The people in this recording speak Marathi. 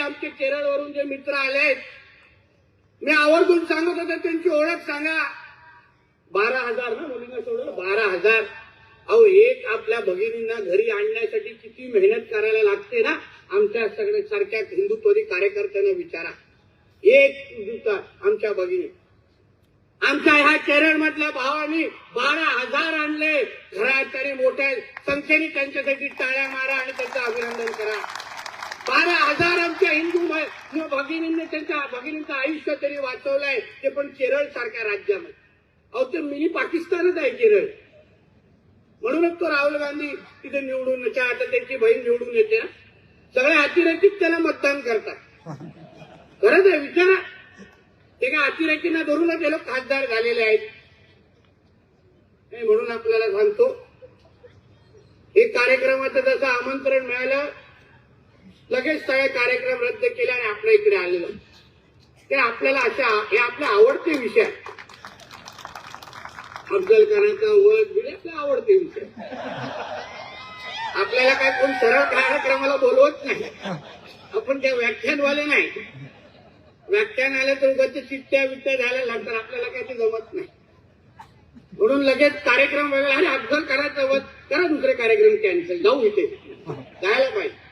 करून जे मित्र आले आहेत मी आवर्जून सांगत होतो त्यांची ओळख सांगा. बारा हजार ना मुलींना सोडलं बारा हजार. अहो एक आपल्या भगिनींना घरी आणण्यासाठी किती मेहनत करायला लागते ना? आमच्या सगळ्या सारख्या हिंदुत्वरी कार्यकर्त्यांना विचारा. एक दिवसा आमच्या भगिनी. आमच्या ह्या केरळ मधल्या भावानी बारा हजार आणले. घरात तरी मोठ्या संख्येने त्यांच्यासाठी टाळ्या मारा आणि त्यांचं अभिनंदन करा. बारा हजार आमच्या हिंदू भगिनींनी त्यांच्या भगिनींचं आयुष्य तरी वाचवलंय ते पण केरळ सारख्या राज्यामध्ये. अहो ते मिनी पाकिस्तानच आहे केरळ. म्हणूनच तो राहुल गांधी तिथे निवडून येते. आता त्यांची बहीण निवडून येते. सगळे सगळ्या त्याला मतदान करतात. खरंच आहे विचारा. ते काय अतिरेकींना धरूनच ते लोक खासदार झालेले आहेत. नाही, म्हणून आपल्याला सांगतो एक कार्यक्रमाचं जसं आमंत्रण मिळालं लगेच सगळे कार्यक्रम रद्द केले आणि आपल्या इकडे आलेलं. तर आपल्याला अशा हे आपले आवडते विषय अफजल खानाचा वध म्हणजे बिड आपले आवडते विषय आपल्याला काय कोण सरळ कार्यक्रमाला बोलवत नाही. आपण त्या व्याख्यानवाले नाही. व्याख्यान आलं तर उगाच्या चित्त्या बित्त्या झाल्या लागतात आपल्याला काही ते जमत नाही. म्हणून लगेच कार्यक्रम वेगळा. आणि अफजल करायचा वध करा दुसरे कार्यक्रम कॅन्सल जाऊ इथे. जायला पाहिजे.